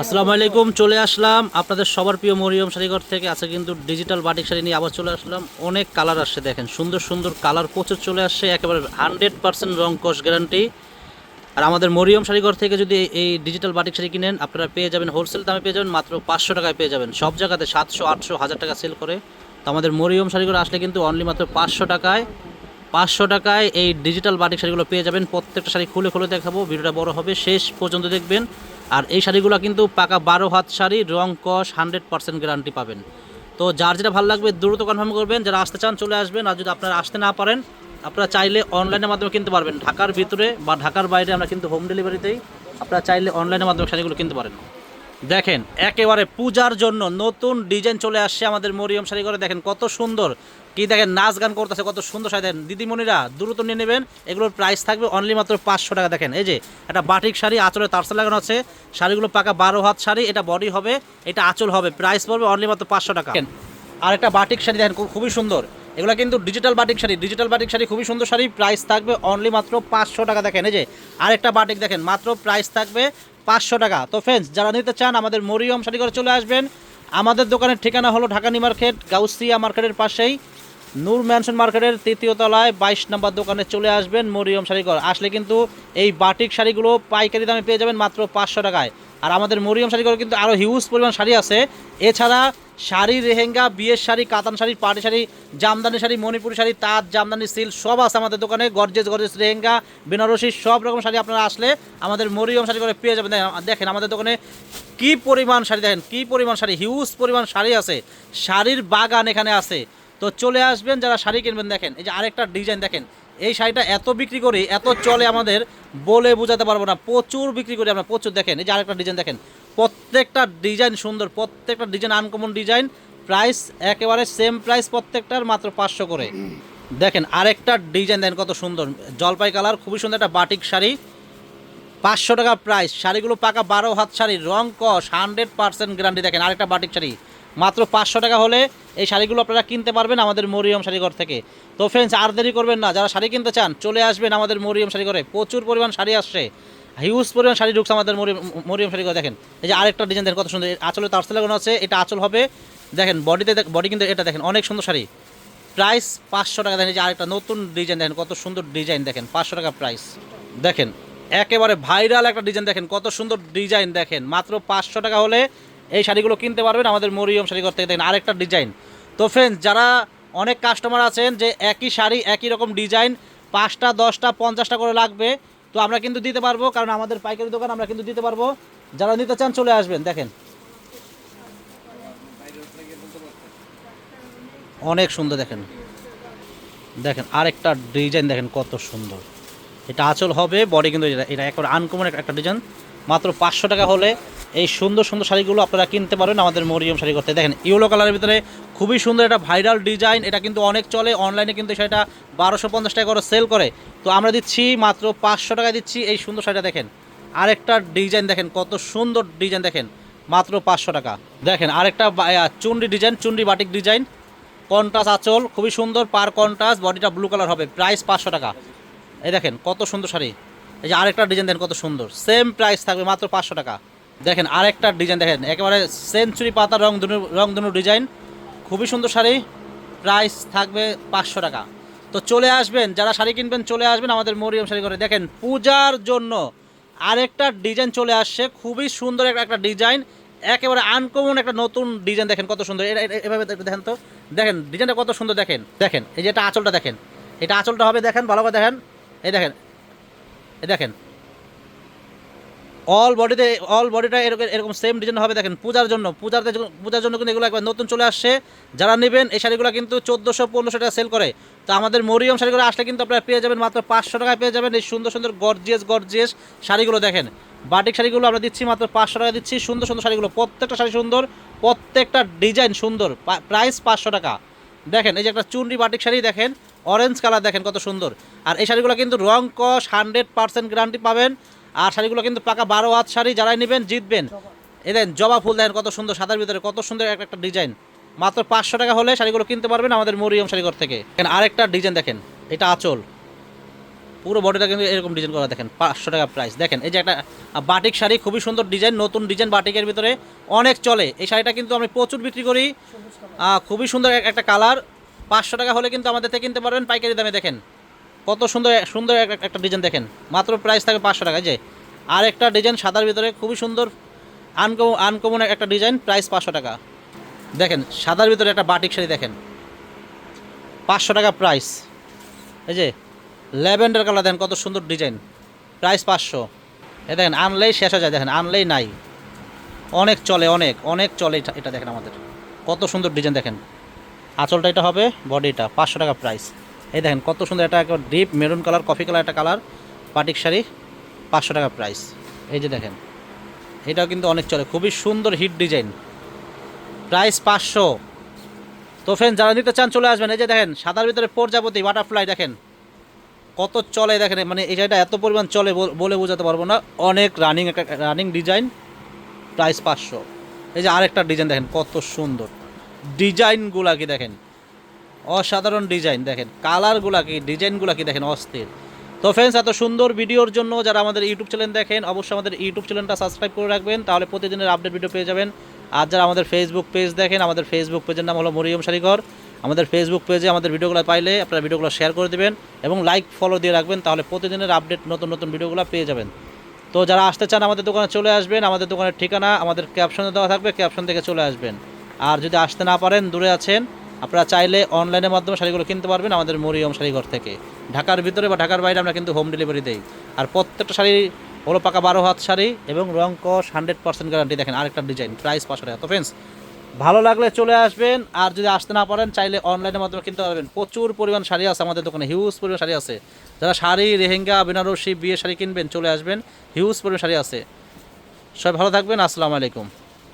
আসসালামু আলাইকুম, চলে আসলাম আপনাদের সবার প্রিয় মরিয়ম শাড়িঘর থেকে। আছে কিন্তু ডিজিটাল বাটিক শাড়ি নিয়ে আবার চলে আসলাম। অনেক কালার আসছে দেখেন, সুন্দর সুন্দর কালার প্রচুর চলে আসছে, একেবারে হান্ড্রেড পার্সেন্ট রং কস গ্যারান্টি আর আমাদের মরিয়ম শাড়িঘর থেকে যদি এই ডিজিটাল বাটিক শাড়ি কিনেন, আপনারা পেয়ে যাবেন হোলসেল দামে পেয়ে যাবেন মাত্র পাঁচশো টাকায় পেয়ে যাবেন। সব জায়গাতে সাতশো, আটশো, হাজার টাকা সেল করে। তো আমাদের মরিয়ম শাড়িঘর আসলে কিন্তু অনলি মাত্র পাঁচশো টাকায়। পাঁচশো টাকায় এই ডিজিটাল বাটিক শাড়িগুলো পেয়ে যাবেন। প্রত্যেকটা শাড়ি খুলে খুলে দেখাবো, ভিডিওটা বড় হবে, শেষ পর্যন্ত দেখবেন। আর এই শাড়িগুলো কিন্তু পাকা বারো হাত শাড়ি, রং কস, হান্ড্রেড পার্সেন্ট গ্যারান্টি পাবেন। তো যার যেটা ভালো লাগবে দ্রুত কনফার্ম করবেন, যারা আসতে চান চলে আসবেন। আর যদি আপনারা আসতে না পারেন, আপনারা চাইলে অনলাইনের মাধ্যমে কিনতে পারবেন। ঢাকার ভিতরে বা ঢাকার বাইরে আমরা কিন্তু হোম ডেলিভারিতেই আপনারা চাইলে অনলাইনের মাধ্যমে শাড়িগুলো কিনতে পারেন। দেখেন, একেবারে পূজার জন্য নতুন ডিজাইন চলে আসছে আমাদের মরিয়ম শাড়ি করে দেখেন কত সুন্দর। কি দেখেন, নাচ গান করতেছে, কত সুন্দর শাড়ি। দেখেন, দিদিমণিরা দ্রুত নিয়ে নেবেন। এগুলোর প্রাইস থাকবে অনলি মাত্র পাঁচশো টাকা। দেখেন, এই যে একটা বাটিক শাড়ি, আঁচলে তারসা লাগানো আছে। শাড়িগুলো পাকা বারো হাত শাড়ি, এটা বডি হবে, এটা আঁচল হবে। প্রাইস পড়বে অনলি মাত্র পাঁচশো টাকা। আর একটা বাটিক শাড়ি, দেখেন খুবই সুন্দর। এগুলো কিন্তু digital batik sari. Digital batik sari খুবই সুন্দর শাড়ি। প্রাইস থাকবে অনলি মাত্র পাঁচশো টাকা দেখেন। এই যে আরেকটা বাটিক দেখেন, মাত্র প্রাইস থাকবে পাঁচশো টাকা। তো ফ্রেন্ডস যারা নিতে চান, আমাদের মরিয়ম শাড়ি করে চলে আসবেন। আমাদের দোকানের ঠিকানা হলো ঢাকা নিউ মার্কেট, গাউসিয়া মার্কেটের পাশেই। নূর ম্যানশন মার্কেটের তৃতীয় তলায় বাইশ নম্বর দোকানে চলে আসবেন মরিয়ম শাড়িঘর আসলে কিন্তু এই বাটিক শাড়িগুলো পাইকারি দামে পেয়ে যাবেন মাত্র পাঁচশো টাকায়। আর আমাদের মরিয়ম শাড়িঘর কিন্তু আরও হিউজ পরিমাণ শাড়ি আছে। এছাড়া শাড়ি রেহেঙ্গা বিয়ের শাড়ি, কাতান শাড়ি পাটি শাড়ি, জামদানি শাড়ি, মণিপুরি শাড়ি, তাঁত, জামদানি সিল্ক সব আছে আমাদের দোকানে। গর্জেস গর্জেস রেহেঙ্গা বেনারসি, সব রকম শাড়ি আপনারা আসলে আমাদের মরিয়ম শাড়ি করে পেয়ে যাবেন। দেখেন আমাদের দোকানে কি পরিমাণ শাড়ি, দেখেন, কি পরিমাণ শাড়ি হিউজ পরিমাণ শাড়ি আছে। শাড়ির বাগান এখানে আছে। তো চলে আসবেন, যারা শাড়ি কিনবেন, দেখেন, এই যে আরেকটা ডিজাইন দেখেন এই শাড়িটা এত বিক্রি করি, এত চলে আমাদের, বলে বোঝাতে পারব না। প্রচুর বিক্রি করি আমরা, প্রচুর দেখেন, এই যে আরেকটা ডিজাইন দেখেন। প্রত্যেকটা ডিজাইন সুন্দর, প্রত্যেকটা ডিজাইন আনকমন ডিজাইন প্রাইস একেবারে সেম প্রাইস প্রত্যেকটার মাত্র পাঁচশো করে। দেখেন, আরেকটা ডিজাইন দেন কত সুন্দর, জলপাই কালার খুবই সুন্দর একটা বাটিক শাড়ি। পাঁচশো টাকা প্রাইস শাড়িগুলো পাকা বারো হাত শাড়ি, রং কস হান্ড্রেড পার্সেন্ট গ্যারান্টি দেখেন, আরেকটা বাটিক শাড়ি। মাত্র পাঁচশো টাকা হলে এই শাড়িগুলো আপনারা কিনতে পারবেন আমাদের মরিয়ম শাড়িঘর থেকে। তো ফ্রেন্ডস আর দেরি করবেন না, যারা শাড়ি কিনতে চান, চলে আসবেন আমাদের মরিয়ম শাড়িঘরে। প্রচুর পরিমাণ শাড়ি আসছে। হিউজ পরিমাণ শাড়ি ঢুকছে আমাদের মরিয়ম মরিয়ম শাড়িঘর, দেখেন। এই যে আরেকটা ডিজাইন দেখেন কত সুন্দর। আঁচলে তারসে লাগানো আছে, এটা আঁচল হবে। দেখেন বডিতে বডি কিন্তু এটা দেখেন, অনেক সুন্দর শাড়ি। প্রাইস পাঁচশো টাকা, দেখেন যে আরেকটা নতুন ডিজাইন দেখেন কত সুন্দর ডিজাইন দেখেন, পাঁচশো টাকা প্রাইস দেখেন, একেবারে ভাইরাল একটা ডিজাইন দেখেন, কত সুন্দর ডিজাইন দেখেন, মাত্র পাঁচশো টাকা হলে এই শাড়িগুলো কিনতে পারবেন আমাদের মরিয়ম শাড়িঘর থেকে দেখেন আরেকটা ডিজাইন। তো ফ্রেন্ডস যারা অনেক কাস্টমার আছেন যে একই শাড়ি, একই রকম ডিজাইন, পাঁচটা, দশটা, পঞ্চাশটা করে লাগবে, তো আমরা কিন্তু দিতে পারব, কারণ আমাদের পাইকারি দোকান আমরা কিন্তু দিতে পারব। যারা নিতে চান চলে আসবেন, দেখেন। অনেক সুন্দর, দেখেন। দেখেন, আরেকটা ডিজাইন, দেখেন কত সুন্দর। এটা আঁচল হবে বডি কিন্তু এটা এটা একেবারে আনকমন একটা ডিজাইন। মাত্র পাঁচশো টাকা হলে এই সুন্দর সুন্দর শাড়িগুলো আপনারা কিনতে পারেন আমাদের মরিয়ম শাড়ি করতে। দেখেন, ইয়েলো কালারের ভিতরে খুবই সুন্দর একটা ভাইরাল ডিজাইন। এটা কিন্তু অনেক চলে, অনলাইনে কিন্তু সেটা বারোশো পঞ্চাশ টাকা করে সেল করে। তো আমরা দিচ্ছি মাত্র পাঁচশো টাকা দিচ্ছি এই সুন্দর শাড়িটা, দেখেন। আরেকটা ডিজাইন, দেখেন, কত সুন্দর ডিজাইন, দেখেন, মাত্র পাঁচশো টাকা। দেখেন, আরেকটা চুন্ডি ডিজাইন, চুন্ডি বাটিক ডিজাইন। কন্টাস আঁচল, খুবই সুন্দর, পার কন্টাস বডিটা ব্লু কালার হবে প্রাইস পাঁচশো টাকা। এই দেখেন, কত সুন্দর শাড়ি। এই যে আরেকটা ডিজাইন, দেখেন, কত সুন্দর। সেম প্রাইস থাকবে মাত্র পাঁচশো টাকা। দেখেন, আরেকটা ডিজাইন দেখেন, একেবারে সেঞ্চুরি পাতা রং ধনু রং ধনু ডিজাইন খুবই সুন্দর শাড়ি প্রাইস থাকবে পাঁচশো টাকা। তো চলে আসবেন, যারা শাড়ি কিনবেন চলে আসবেন আমাদের মরিয়ম শাড়ি করে দেখেন, পূজার জন্য আরেকটা ডিজাইন চলে আসছে, খুবই সুন্দর একটা- একটা ডিজাইন একেবারে আনকমন একটা নতুন ডিজাইন দেখেন কত সুন্দর। এভাবে দেখেন তো। দেখেন ডিজাইনটা কত সুন্দর দেখেন। দেখেন, এই যে এটা আঁচলটা দেখেন। এটা আঁচলটা হবে, দেখেন, ভালো করে দেখেন। এই দেখেন এই দেখেন। অল বডিতে অল বডিটা এরকম এরকম সেম ডিজাইন হবে। দেখেন, পূজার জন্য পূজাতে পূজার জন্য কিন্তু এগুলো একবার নতুন চলে আসছে। যারা নেবেন, এই শাড়িগুলো কিন্তু চোদ্দোশো, পনেরোশো টাকা সেল করে। তো আমাদের মরিয়ম শাড়িগুলো আসলে কিন্তু আপনারা পেয়ে যাবেন মাত্র পাঁচশো টাকায় পেয়ে যাবেন। এই সুন্দর সুন্দর গর্জিয়াস গর্জিয়াস শাড়িগুলো দেখেন। বাটিক শাড়িগুলো আমরা দিচ্ছি মাত্র পাঁচশো টাকা দিচ্ছি। সুন্দর সুন্দর শাড়িগুলো, প্রত্যেকটা শাড়ি সুন্দর, প্রত্যেকটা ডিজাইন সুন্দর। প্রাইস পাঁচশো টাকা। দেখেন, এই যে একটা চুনরি বাটিক শাড়ি দেখেন অরেঞ্জ কালার দেখেন কত সুন্দর। আর এই শাড়িগুলো কিন্তু রং কস হান্ড্রেড পার্সেন্ট গ্যারান্টি পাবেন। আর শাড়িগুলো কিন্তু পাকা বারো হাত শাড়ি যারাই নেবেন, জিতবেন। এ দেখেন জবা ফুল দেখেন কত সুন্দর, সাদার ভিতরে কত সুন্দর একটা একটা ডিজাইন। মাত্র পাঁচশো টাকা হলে শাড়িগুলো কিনতে পারবেন আমাদের মরিয়ম শাড়িঘর থেকে। আরেকটা ডিজাইন দেখেন, এটা আঁচল। পুরো বডিটা কিন্তু এরকম ডিজাইন করা, দেখেন, পাঁচশো টাকা প্রাইস দেখেন, এই যে একটা বাটিক শাড়ি, খুবই সুন্দর ডিজাইন, নতুন ডিজাইন বাটিকের ভিতরে অনেক চলে। এই শাড়িটা কিন্তু আমি প্রচুর বিক্রি করি খুবই সুন্দর একটা কালার। পাঁচশো টাকা হলে কিন্তু আমাদের থেকে কিনতে পারবেন, পাইকারি দামে, দেখেন। কত সুন্দর সুন্দর এক- একটা ডিজাইন দেখেন। মাত্র প্রাইস থাকে পাঁচশো টাকা যে। আর একটা ডিজাইন সাদার ভিতরে খুবই সুন্দর আনকমন আনকমন একটা ডিজাইন প্রাইস পাঁচশো টাকা। দেখেন, সাদার ভিতরে একটা বাটিক শাড়ি দেখেন। পাঁচশো টাকা প্রাইস এই যে, ল্যাভেন্ডার কালার দেখেন, কত সুন্দর ডিজাইন প্রাইস পাঁচশো। এ দেখেন, আনলেই শেষ হয়ে যায়, দেখেন, আনলেই নাই। অনেক চলে, অনেক অনেক চলে এটা দেখেন আমাদের। কত সুন্দর ডিজাইন দেখেন। আঁচলটা এটা হবে বডিটা পাঁচশো টাকা প্রাইস এই দেখেন কত সুন্দর একটা deep maroon colour coffee colour একটা কালার পাটিক শাড়ি, পাঁচশো টাকা প্রাইস এই যে দেখেন, এটাও কিন্তু অনেক চলে, খুবই সুন্দর হিট ডিজাইন প্রাইস পাঁচশো। তো ফ্রেন্ড যারা নিতে চান চলে আসবেন। এই যে দেখেন, সাদার ভিতরে প্রজাপতি বাটারফ্লাই দেখেন। কত চলে দেখেন মানে এই জায়গাটা এত পরিমাণ চলে বল- বোঝাতে পারব না। অনেক রানিং একটা রানিং ডিজাইন প্রাইস পাঁচশো। এই যে আরেকটা ডিজাইন দেখেন, কত সুন্দর। ডিজাইনগুলা কি দেখেন? অসাধারণ ডিজাইন দেখেন। কালারগুলা কি, ডিজাইনগুলা কি দেখেন অস্থির। তো ফ্রেন্ডস এত সুন্দর ভিডিওর জন্য যারা আমাদের ইউটিউব চ্যানেল দেখেন, অবশ্যই আমাদের ইউটিউব চ্যানেলটা সাবস্ক্রাইব করে রাখবেন, তাহলে প্রতিদিনের আপডেট ভিডিও পেয়ে যাবেন। আর যারা আমাদের ফেসবুক পেজ দেখেন, আমাদের ফেসবুক পেজের নাম হলো মরিয়ম শাড়িঘর আমাদের ফেসবুক পেজে আমাদের ভিডিওগুলো পাইলে আপনারা ভিডিওগুলো শেয়ার করে দেবেন এবং লাইক ফলো দিয়ে রাখবেন, তাহলে প্রতিদিনের আপডেট নতুন নতুন ভিডিওগুলো পেয়ে যাবেন। তো যারা আসতে চান আমাদের দোকানে চলে আসবেন, আমাদের দোকানের ঠিকানা, আমাদের ক্যাপশনে দেওয়া থাকবে ক্যাপশন থেকে চলে আসবেন। আর যদি আসতে না পারেন, দূরে আছেন আপনারা চাইলে অনলাইনের মাধ্যমে শাড়িগুলো কিনতে পারবেন আমাদের মরিয়ম শাড়িঘর থেকে। ঢাকার ভিতরে বা ঢাকার বাইরে আমরা কিন্তু হোম ডেলিভারি দেই। আর প্রত্যেকটা শাড়ি হলো পাকা বারো হাত শাড়ি এবং রং কস হান্ড্রেড পার্সেন্ট গ্যারান্টি দেখেন আরেকটা ডিজাইন প্রাইস পাঁচশো টাকা। তো ফ্রেন্ডস ভালো লাগলে চলে আসবেন। আর যদি আসতে না পারেন, চাইলে অনলাইনের মাধ্যমে কিনতে পারবেন। প্রচুর পরিমাণ শাড়ি আছে আমাদের দোকানে হিউজ পরিমাণ শাড়ি আছে। যারা শাড়ি, লেহেঙ্গা, বেনারসি বিয়ে শাড়ি কিনবেন, চলে আসবেন। হিউজ পরিমাণ শাড়ি আছে। সবাই ভালো থাকবেন। আসসালামু আলাইকুম।